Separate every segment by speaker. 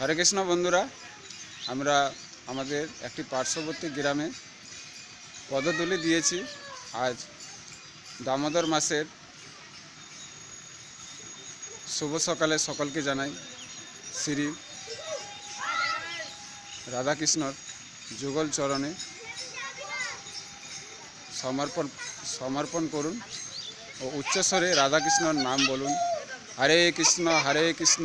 Speaker 1: হরে কৃষ্ণ বন্ধুরা, আমরা আমাদের একটি পার্শ্ববর্তী গ্রামে পদতুলি দিয়েছি। আজ দামোদর মাসের শুভ সকালে সকলকে জানাই শ্রী রাধাকৃষ্ণর যুগল চরণে সমর্পণ সমর্পণ করুন ও উচ্চস্বরে রাধাকৃষ্ণর নাম বলুন। হরে কৃষ্ণ হরে কৃষ্ণ।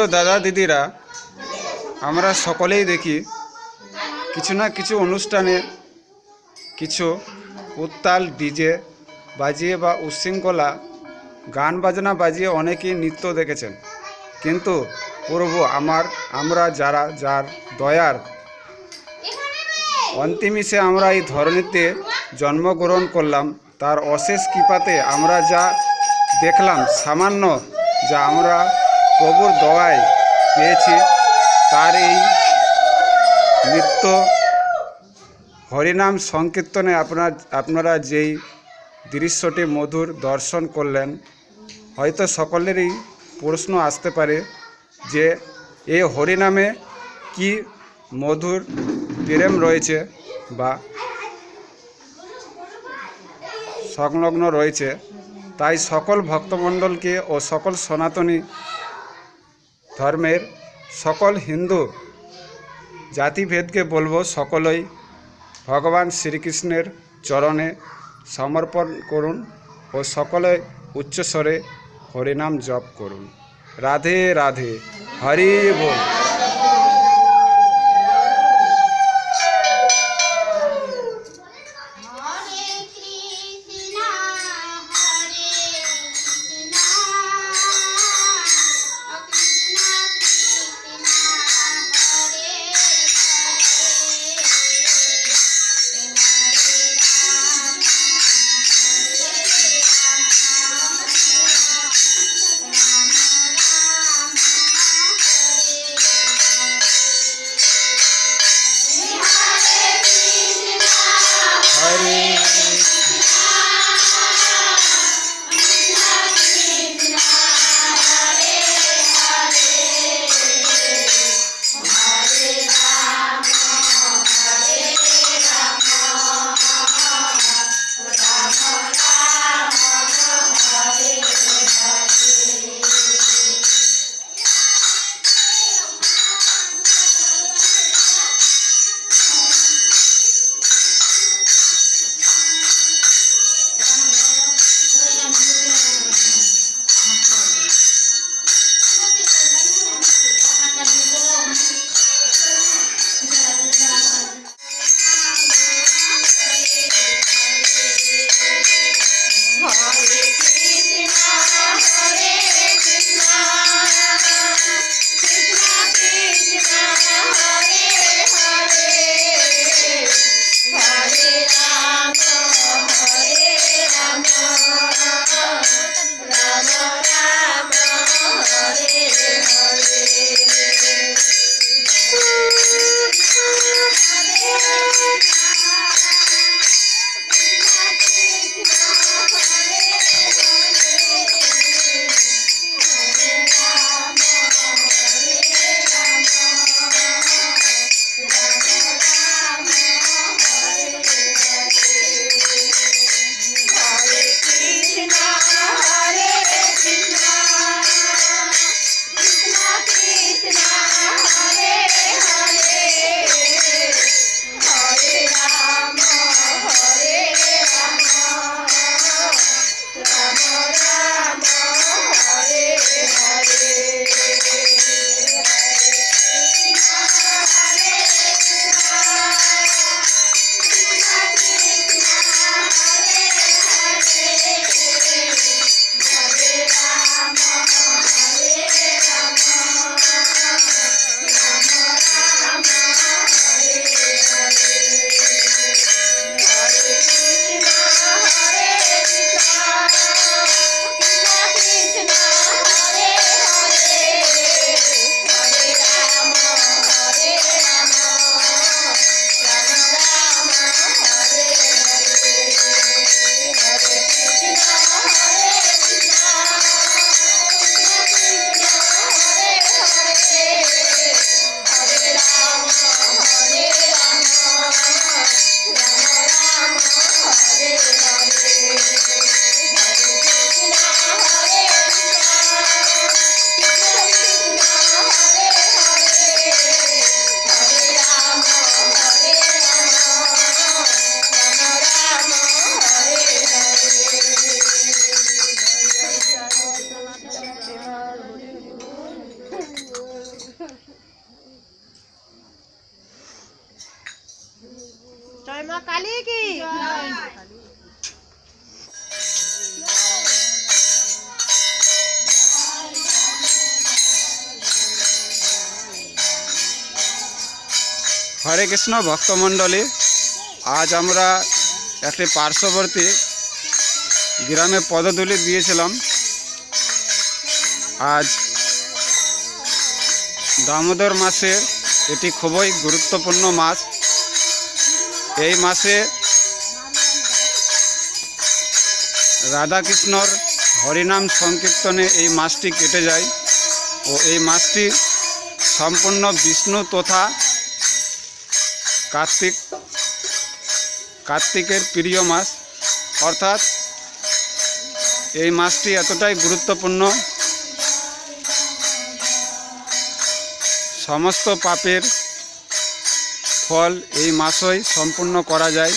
Speaker 2: প্রিয় দাদা দিদিরা, আমরা সকলেই দেখি কিছু না কিছু অনুষ্ঠানে কিছু উত্তাল ডিজে বাজিয়ে বা উচ্ছৃঙ্খলা গান বাজনা বাজিয়ে অনেকেই নৃত্য দেখেছেন। কিন্তু প্রভু আমার, আমরা যারা, যার দয়ার অন্তিমিশে আমরা এই ধরনীতে জন্মগ্রহণ করলাম, তার অশেষ কৃপাতে আমরা যা দেখলাম, সামান্য যা আমরা প্রভুর দয়ায় পেয়েছি তার এই নৃত্য হরিনাম সংকীর্তনে আপনার, আপনারা যেই দৃশ্যটি মধুর দর্শন করলেন, হয়তো সকলেরই প্রশ্ন আসতে পারে যে এ হরিনামে কি মধুর প্রেম রয়েছে বা সংলগ্ন রয়েছে। তাই সকল ভক্তমণ্ডলকে ও সকল সনাতনী ধর্মের সকল হিন্দু জাতিভেদকে বলব সকলেই ভগবান শ্রীকৃষ্ণের চরণে সমর্পণ করুন ও সকলে উচ্চস্বরে হরিনাম জপ করুন। রাধে রাধে, হরি বল।
Speaker 3: হরে কৃষ্ণ
Speaker 1: ভক্তমণ্ডলী, আজ আমরা একটি পার্শ্ববর্তী গ্রামে পদতুলি দিয়েছিলাম। আজ দামোদর মাসে এটি খুবই গুরুত্বপূর্ণ মাস। এই মাসে রাধাকৃষ্ণর হরিনাম সংকীর্তনে এই মাসটি কেটে যায় ও এই মাসটি সম্পূর্ণ বিষ্ণু তথা কার্তিক, কার্তিকের প্রিয় মাস। অর্থাৎ এই মাসটি এতটাই গুরুত্বপূর্ণ। সমস্ত পাপের ফল এই মাসই সম্পূর্ণ করা যায়।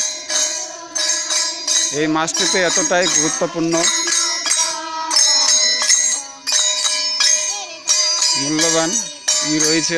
Speaker 1: এই মাছটিতে এতটাই গুরুত্বপূর্ণ মূল্যবান ই রয়েছে।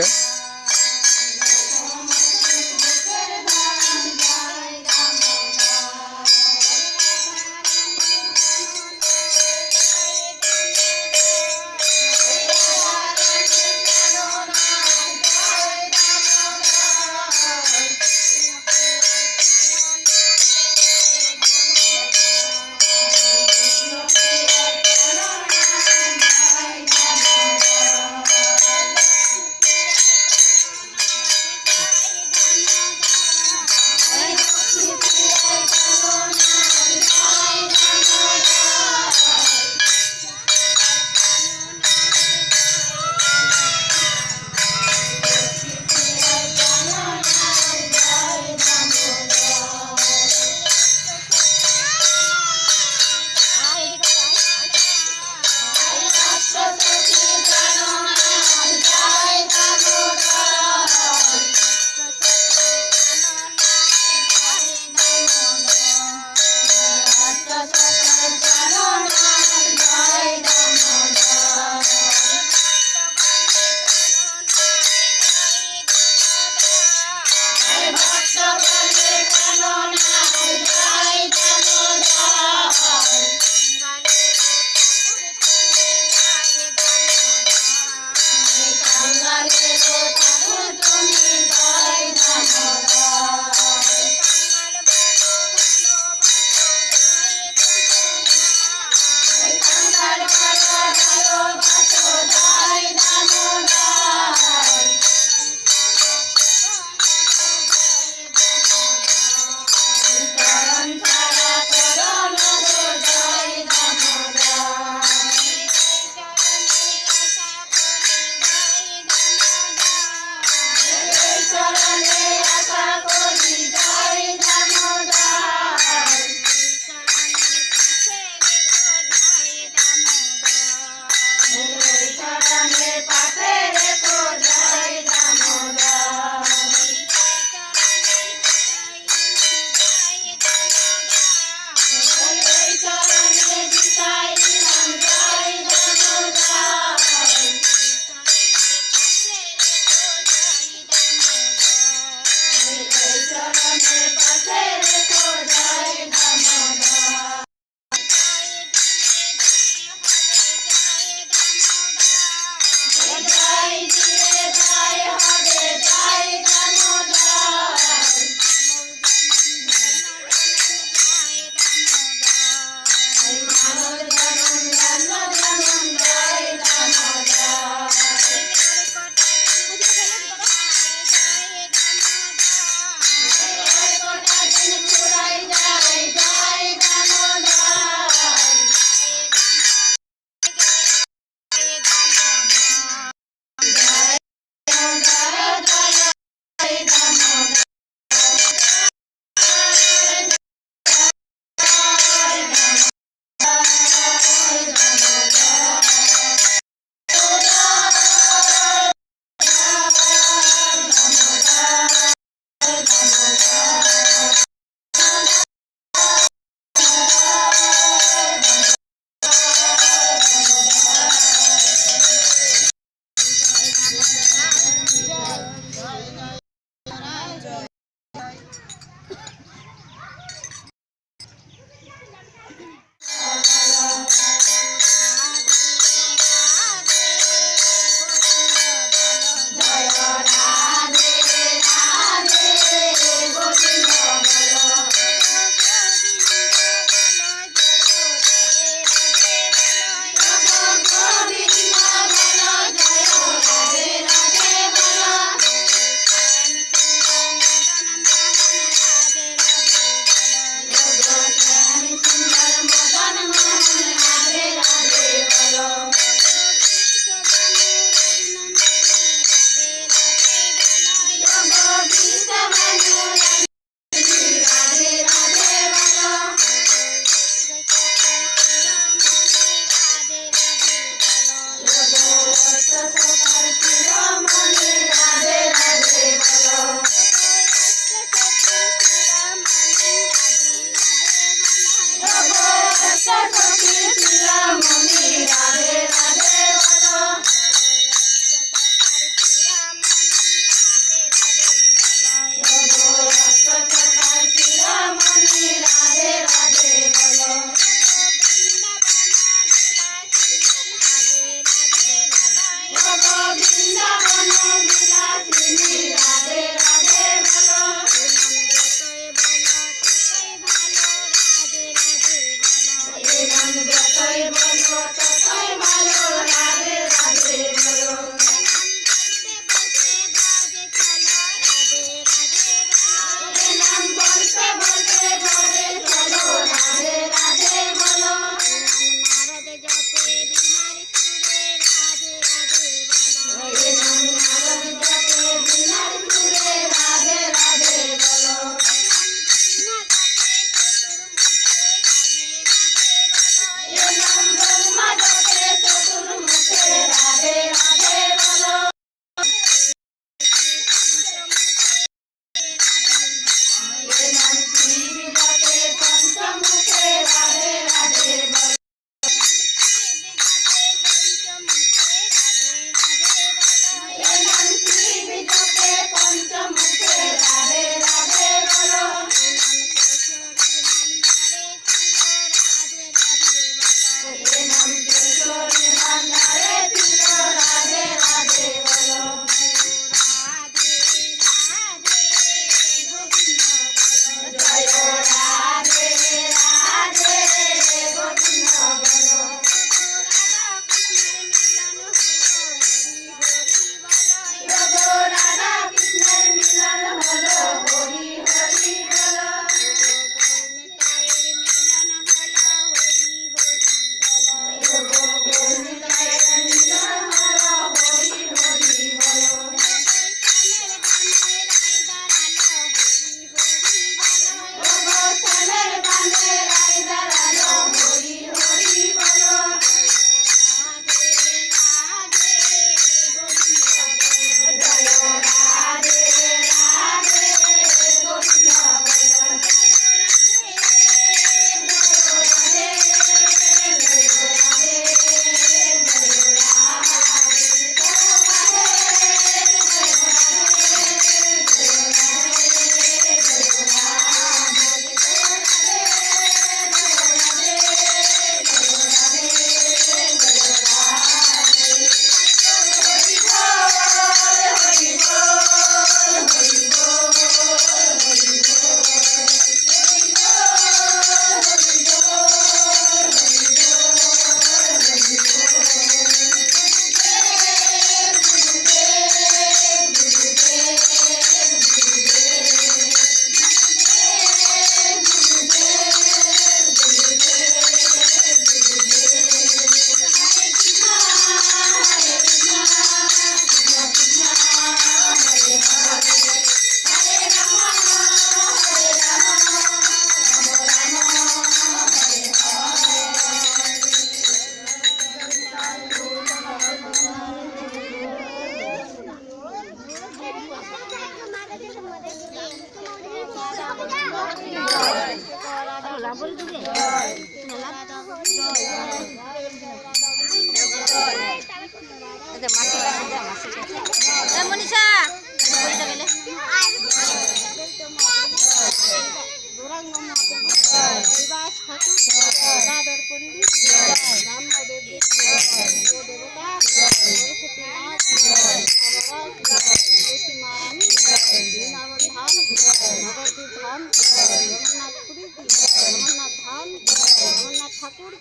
Speaker 4: ঠাকুর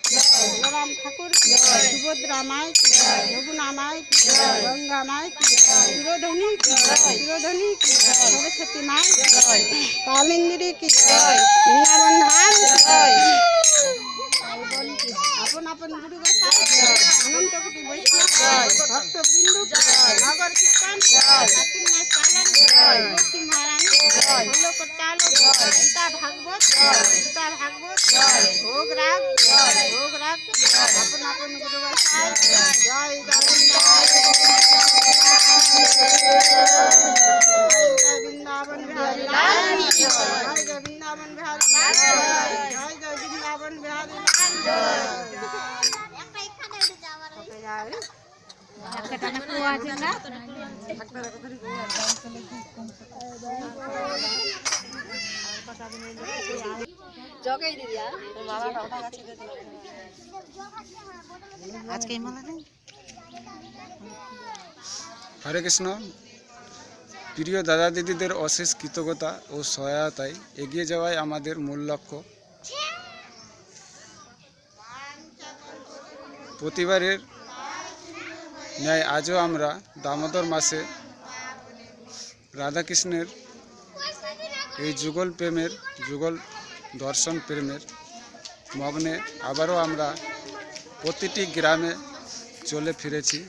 Speaker 4: বলরাম ঠাকুর সুভদ্রা মাই যমুনা মাই গঙ্গা মাই চিরধনী চিরধনী সরস্বতী মাই কালিন্দিরি কি বৃন্দাবন ধাম আপন আপন গুরু অনন্ত কোটি বৈষ্ণব ভক্ত নগর কীর্তন বৃন্দাবন বিহারী জয়। জয়। বৃন্দাবন বিহারী জয়। জয় জয়। বৃন্দাবন বিহারী লাল জয়।
Speaker 2: হরে কৃষ্ণ। প্রিয় দাদা দিদিদের অশেষ কৃতজ্ঞতা ও সহায়তায় এগিয়ে যাওয়াই আমাদের মূল লক্ষ্য। প্রতিবারের ন্যায় আজও আমরা দামোদর মাসে রাধাকৃষ্ণের এই যুগল প্রেমের, যুগল দর্শন প্রেমের মগ্নে আবারও আমরা প্রতিটি গ্রামে চলে ফিরেছি।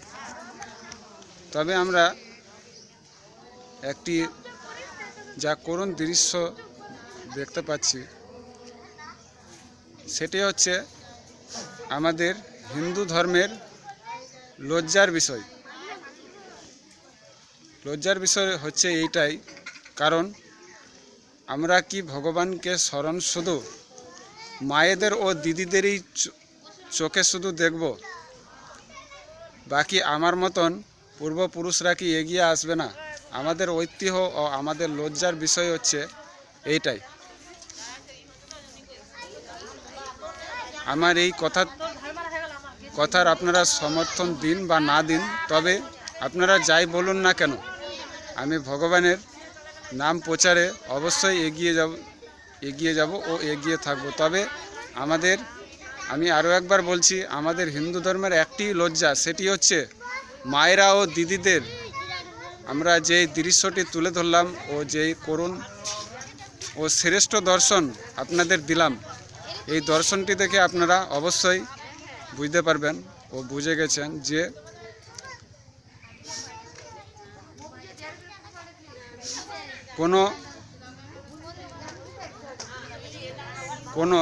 Speaker 2: তবে আমরা একটি যা করুণ দৃশ্য দেখতে পাচ্ছি, সেটি হচ্ছে আমাদের হিন্দু ধর্মের লজ্জার বিষয়। লজ্জার বিষয় হচ্ছে এইটাই, কারণ আমরা কি ভগবানকে স্মরণ শুধু মায়েদের ও দিদিদেরই চোখে শুধু দেখব? বাকি আমার মতন পূর্বপুরুষরা কি এগিয়ে আসবে না? আমাদের ঐতিহ্য ও আমাদের লজ্জার বিষয় হচ্ছে এইটাই। আমার এই কথা কথার আপনারা সমর্থন দিন বা না দিন, তবে আপনারা যাই বলুন না কেন, আমি ভগবানের নাম প্রচারে অবশ্যই এগিয়ে যাব এগিয়ে যাব ও এগিয়ে থাকব। তবে আমাদের, আমি আরও একবার বলছি, আমাদের হিন্দু ধর্মের একটি লজ্জা, সেটি হচ্ছে মায়েরা ও দিদিদের, আমরা যেই দৃশ্যটি তুলে ধরলাম ও যেই করুণ ও শ্রেষ্ঠ দর্শন আপনাদের দিলাম, এই দর্শনটি দেখে আপনারা অবশ্যই বুঝতে পারবেন, ও বুঝে গেছেন যে কোনো কোনো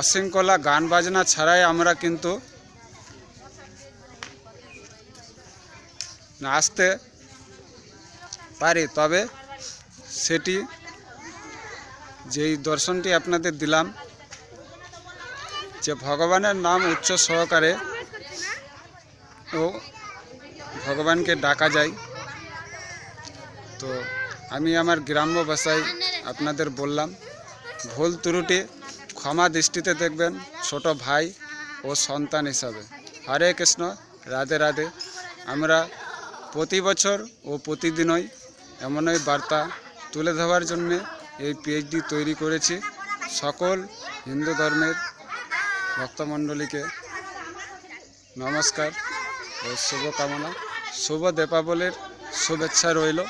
Speaker 2: অশৃঙ্খলা গান বাজনা ছাড়াই আমরা কিন্তু আসতে পারি। তবে সেটি যেই দর্শনটি আপনাদের দিলাম যে ভগবানের নাম উচ্চ সহকারে ও ভগবানকে ডাকা যায়। তো আমি আমার গ্রাম্য ভাষায় আপনাদের বললাম, ভুল ত্রুটি ক্ষমা দৃষ্টিতে দেখবেন, ছোট ভাই ও সন্তান হিসাবে। হরে কৃষ্ণ, রাধে রাধে। আমরা প্রতি বছর ও প্রতিদিনই এমনই বার্তা তুলে ধরার জন্যে এই পিএইচডি তৈরি করেছি। সকল হিন্দু ধর্মের ভক্তমণ্ডলীকে নমস্কার ও শুভকামনা। শুভ দীপাবলির শুভেচ্ছা রইল।